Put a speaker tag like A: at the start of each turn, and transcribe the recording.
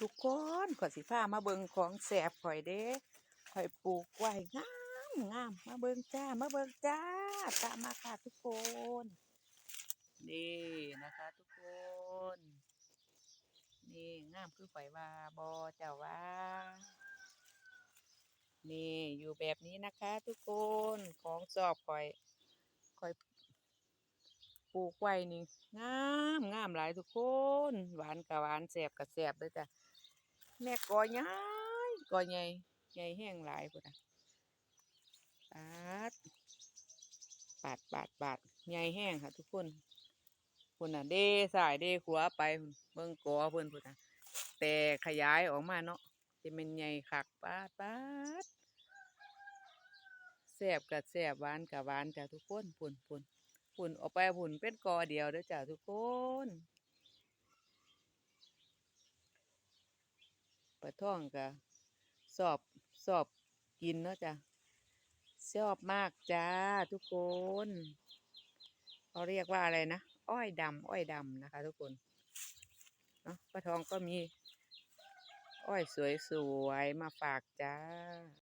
A: ทุกคนขอสิพามาเบิ่งของแสบข่อยเด้ข่อยปลูกไว้งามงามมาเบิ่งจ้ามาเบิ่งจ้าตามมาค่ะทุกคนนี่นะคะ ทุกคน นี่งามคือข่อยว่าบอเจ้าว่านี่อยู่แบบนี้นะคะ ทุกคนของสอบข่อยข่อยปลูกไว้นี่งามงามหลายทุกคน หวานกับหวานแสบกับแสบเลยจ้ะ แม่กอใหญ่กอใหญ่ใหญ่แห้งหลายพุ่นอะปาดปาดปาดปาดใหญ่แห้งค่ะ ทุกคนพุ่นอะ เดสายเด้ขวาไปเบิ่งกอเพิ่นพุ่นอะแต่ขยายออกมาเนาะจะเป็นใหญ่คักปาดปาดแสบกับแสบหวานกับหวานจ้ะทุกคนพุ่นพุ่นพุ่นออกไปพุ่นเป็นกอเดียวเด้อจ้ะทุกคนปลาท่องกะสอบสอบกินเนาะจ้ะชอบมากจ้าทุกคนเขาเรียกว่าอะไรนะ อ้อยดำอ้อยดำนะคะ ทุกคนเนาะปลาทองก็มี อ้อยสวยๆมาฝากจ้า